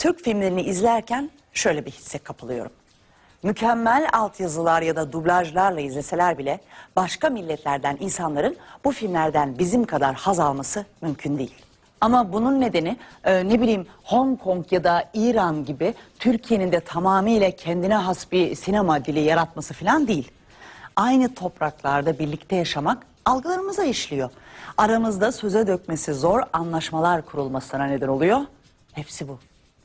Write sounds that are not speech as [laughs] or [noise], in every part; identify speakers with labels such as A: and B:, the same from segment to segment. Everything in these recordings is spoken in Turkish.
A: Türk filmlerini izlerken şöyle bir hisse kapılıyorum. Mükemmel altyazılar ya da dublajlarla izleseler bile başka milletlerden insanların bu filmlerden bizim kadar haz alması mümkün değil. Ama bunun nedeni e, ne bileyim Hong Kong ya da İran gibi Türkiye'nin de tamamıyla kendine has bir sinema dili yaratması falan değil. Aynı topraklarda birlikte yaşamak algılarımıza işliyor. Aramızda söze dökmesi zor anlaşmalar kurulmasına neden oluyor. Hepsi bu.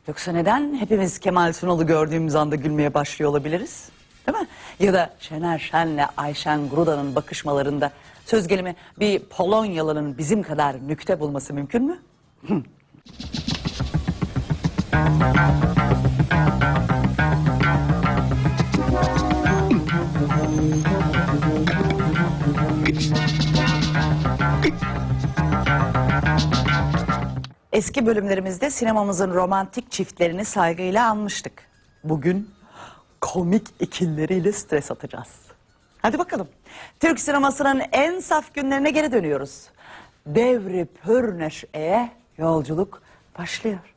A: Yoksa neden hepimiz Kemal Sunal'ı gördüğümüz anda gülmeye başlıyor olabiliriz? Değil mi? Ya da Şener Şen'le Ayşen Gruda'nın bakışmalarında söz gelimi bir Polonyalı'nın bizim kadar nükte bulması mümkün mü? Eski bölümlerimizde sinemamızın romantik çiftlerini saygıyla anmıştık. Bugün komik ikilleriyle stres atacağız. Hadi bakalım. Türk sinemasının en saf günlerine geri dönüyoruz. Devri pür yolculuk başlıyor.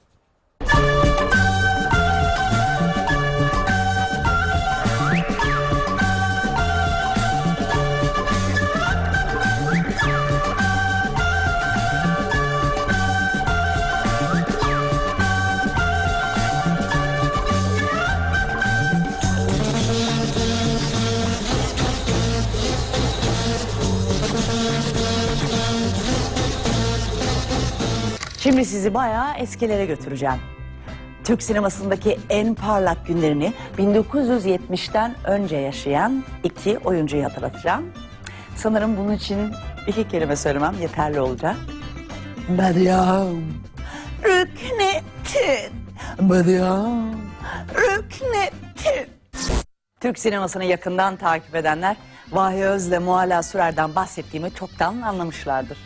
A: Şimdi sizi bayağı eskilere götüreceğim. Türk sinemasındaki en parlak günlerini 1970'ten önce yaşayan iki oyuncuyu hatırlatacağım. Sanırım bunun için iki kelime söylemem yeterli olacak. Meryem, Rüknettin, Meryem, Rüknettin. Türk sinemasını yakından takip edenler Vahiy Öz'le Mualla Sürer'den bahsettiğimi çoktan anlamışlardır.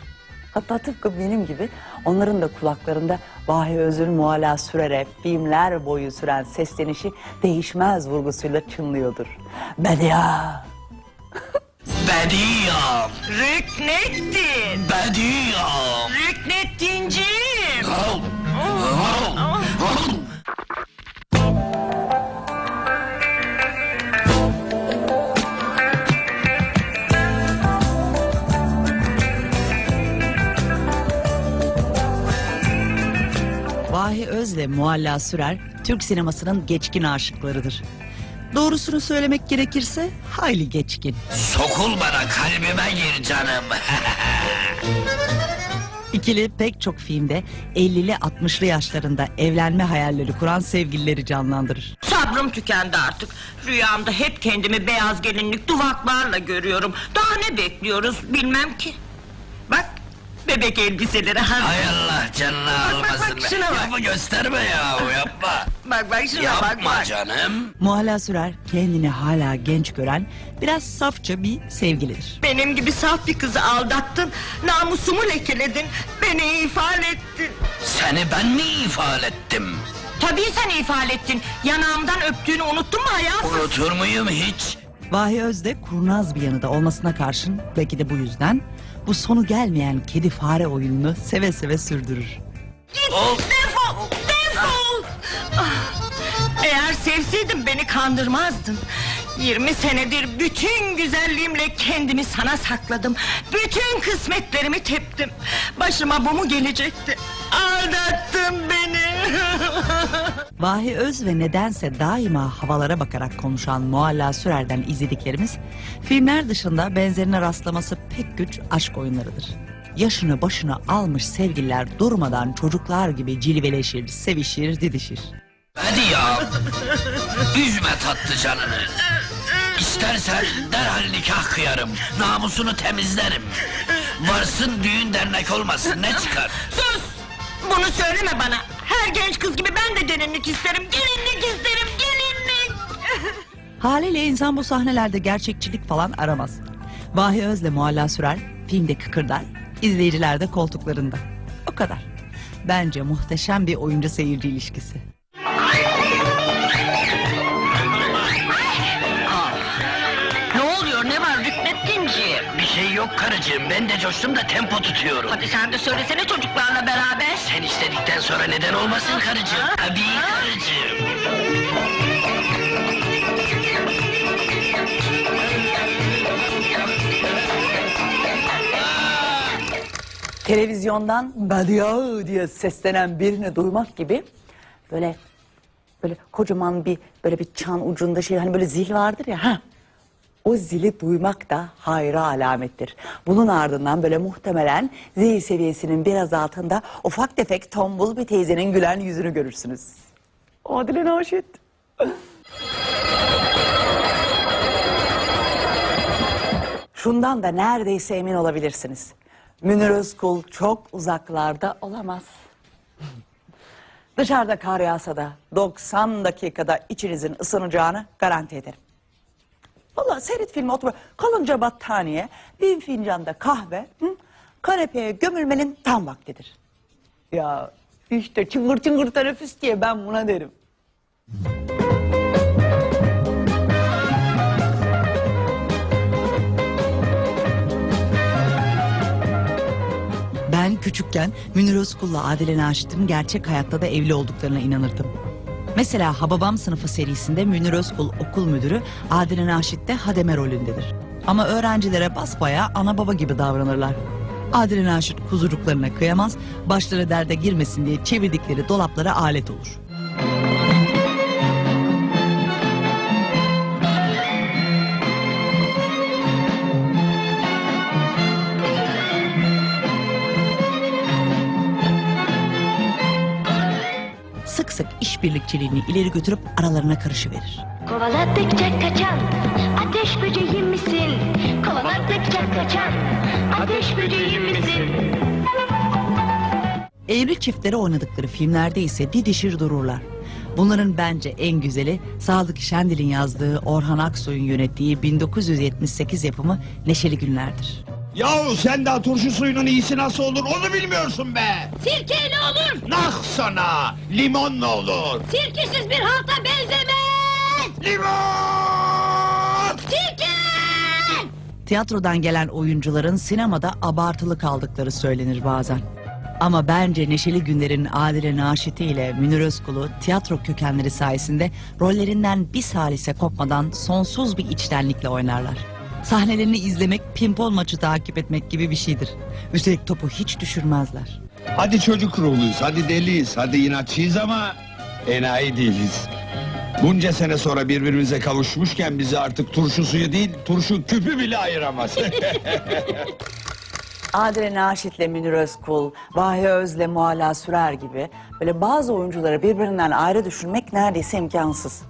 A: Hatta tıpkı benim gibi onların da kulaklarında Vahiy Öz'ün Mualla Sürer'e filmler boyu süren seslenişi değişmez vurgusuyla çınlıyordur. Bedia. [laughs]
B: Bediam,
C: Rüknettin.
B: Bediam.
C: Rüknettinciğim.
D: Vahi Özle Mualla Sürer Türk sinemasının geçkin aşıklarıdır. Doğrusunu söylemek gerekirse hayli geçkin.
B: Sokul bana kalbime gir canım. [laughs]
D: İkili pek çok filmde 50'li 60'lı yaşlarında evlenme hayalleri kuran sevgilileri canlandırır.
C: Sabrım tükendi artık. Rüyamda hep kendimi beyaz gelinlik duvaklarla görüyorum. Daha ne bekliyoruz bilmem ki. Bak bebek elbiseleri hazır.
B: Hay Allah canını
C: bak,
B: almasın.
C: bak, şuna bak.
B: Yapma gösterme ya yapma.
C: Bak bak şuna bak
B: yapma
C: bak.
B: canım.
D: Mualla Sürer kendini hala genç gören biraz safça bir sevgilidir.
C: Benim gibi saf bir kızı aldattın. Namusumu lekeledin. Beni ifade ettin.
B: Seni ben mi ifade ettim?
C: Tabii sen ifade ettin. Yanağımdan öptüğünü unuttun mu hayatım?
B: Unutur muyum hiç?
D: Vahi Özde kurnaz bir yanı da olmasına karşın belki de bu yüzden bu sonu gelmeyen kedi fare oyununu seve seve sürdürür.
C: Git
B: Of.
C: defol defol. Ah, Eğer sevseydin beni kandırmazdın. 20 senedir bütün güzelliğimle kendimi sana sakladım. Bütün kısmetlerimi teptim. Başıma bu mu gelecekti? Aldattın beni. [laughs]
D: Vahi Öz ve nedense daima havalara bakarak konuşan Mualla Sürer'den izlediklerimiz filmler dışında benzerine rastlaması pek güç aşk oyunlarıdır. Yaşını başına almış sevgililer durmadan çocuklar gibi cilveleşir, sevişir, didişir.
B: Bediam. Üzme tatlı canını. İstersen derhal nikah kıyarım. Namusunu temizlerim. Varsın düğün dernek olmasın ne çıkar?
C: Sus! Bunu söyleme bana. Her genç kız gibi ben de gelinlik isterim. Gelinlik isterim, gelinlik. [laughs]
D: Haliyle insan bu sahnelerde gerçekçilik falan aramaz. Vahi Özle Mualla Sürer filmde kıkırdar, izleyiciler de koltuklarında. O kadar. Bence muhteşem bir oyuncu seyirci ilişkisi.
C: Ne oluyor, ne var Rüknettinciğim?
B: Bir şey yok karıcığım. Ben de coştum da tempo tutuyorum.
C: Hadi sen de söylesene
B: istedikten sonra neden olmasın karıcığım? Tabii karıcığım.
A: televizyondan Badiou diye seslenen birini duymak gibi böyle böyle kocaman bir böyle bir çan ucunda şey hani böyle zil vardır ya ha o zili duymak da hayra alamettir. Bunun ardından böyle muhtemelen zil seviyesinin biraz altında ufak tefek tombul bir teyzenin gülen yüzünü görürsünüz. Adile Naşit. Şundan da neredeyse emin olabilirsiniz. Münir Özkul çok uzaklarda olamaz. Dışarıda kar yağsa da 90 dakikada içinizin ısınacağını garanti ederim. Vallahi seyret filmi otur. Kalınca battaniye, bir fincan da kahve, hı? kanepeye gömülmenin tam vaktidir. Ya işte çıngır çıngır teneffüs diye ben buna derim.
D: Ben küçükken Münir Özkul'la Adile Naşit'in gerçek hayatta da evli olduklarına inanırdım. Mesela Hababam sınıfı serisinde Münir Özkul okul müdürü, Adile Naşit de hademe rolündedir. Ama öğrencilere basbaya ana baba gibi davranırlar. Adile Naşit huzurluklarına kıyamaz, başları derde girmesin diye çevirdikleri dolaplara alet olur. Sık sık işbirlikçiliğini ileri götürüp aralarına karışıverir.
E: Kovaladıkça kaçan ateş böceği misin? Kovaladıkça kaçan ateş böceği misin?
D: Evli çiftleri oynadıkları filmlerde ise didişir dururlar. Bunların bence en güzeli Sadık Şendil'in yazdığı Orhan Aksoy'un yönettiği 1978 yapımı Neşeli Günlerdir.
F: Yahu sen daha turşu suyunun iyisi nasıl olur onu bilmiyorsun be.
E: Sirkeyle olur.
F: Nah sana limon ne olur.
E: Sirkesiz bir halta benzemez.
F: Limon!
E: Sirke!
D: Tiyatrodan gelen oyuncuların sinemada abartılı kaldıkları söylenir bazen. Ama bence Neşeli Günler'in Adile Naşit'i ile Münir Özkul'u tiyatro kökenleri sayesinde rollerinden bir salise kopmadan sonsuz bir içtenlikle oynarlar. Sahnelerini izlemek pimpon maçı takip etmek gibi bir şeydir. Üstelik topu hiç düşürmezler.
F: Hadi çocuk ruhluyuz, hadi deliyiz, hadi inatçıyız ama enayi değiliz. Bunca sene sonra birbirimize kavuşmuşken bizi artık turşu suyu değil, turşu küpü bile ayıramaz. [laughs]
A: Adile Naşit'le Münir Özkul, Vahiy Öz'le Mualla Sürer gibi böyle bazı oyuncuları birbirinden ayrı düşünmek neredeyse imkansız.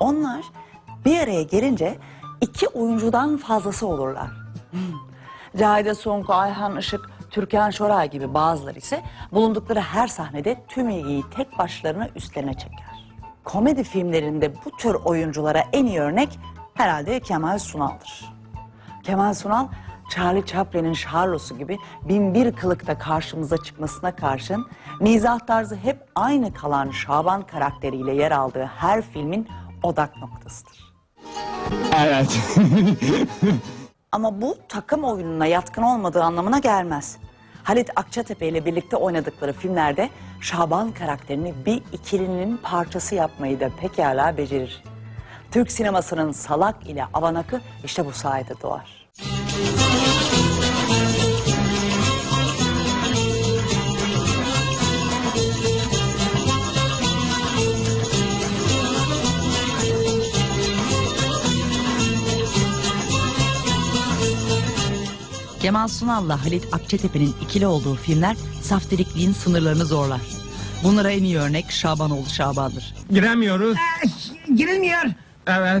A: Onlar bir araya gelince iki oyuncudan fazlası olurlar. Hmm. Cahide Sonko, Ayhan Işık, Türkan Şoray gibi bazıları ise bulundukları her sahnede tüm ilgiyi tek başlarına üstlerine çeker. Komedi filmlerinde bu tür oyunculara en iyi örnek herhalde Kemal Sunal'dır. Kemal Sunal, Charlie Chaplin'in Charlos'u gibi bin bir kılıkta karşımıza çıkmasına karşın mizah tarzı hep aynı kalan Şaban karakteriyle yer aldığı her filmin odak noktasıdır.
F: Evet. [laughs]
A: Ama bu takım oyununa yatkın olmadığı anlamına gelmez. Halit Akçatepe ile birlikte oynadıkları filmlerde Şaban karakterini bir ikilinin parçası yapmayı da pekala becerir. Türk sinemasının salak ile avanakı işte bu sayede doğar.
D: Kemal Sunal'la Halit Akçatepe'nin ikili olduğu filmler saftirikliğin sınırlarını zorlar. Bunlara en iyi örnek Şabanoğlu Şaban'dır.
G: Giremiyoruz.
H: Girilmiyor.
G: Evet.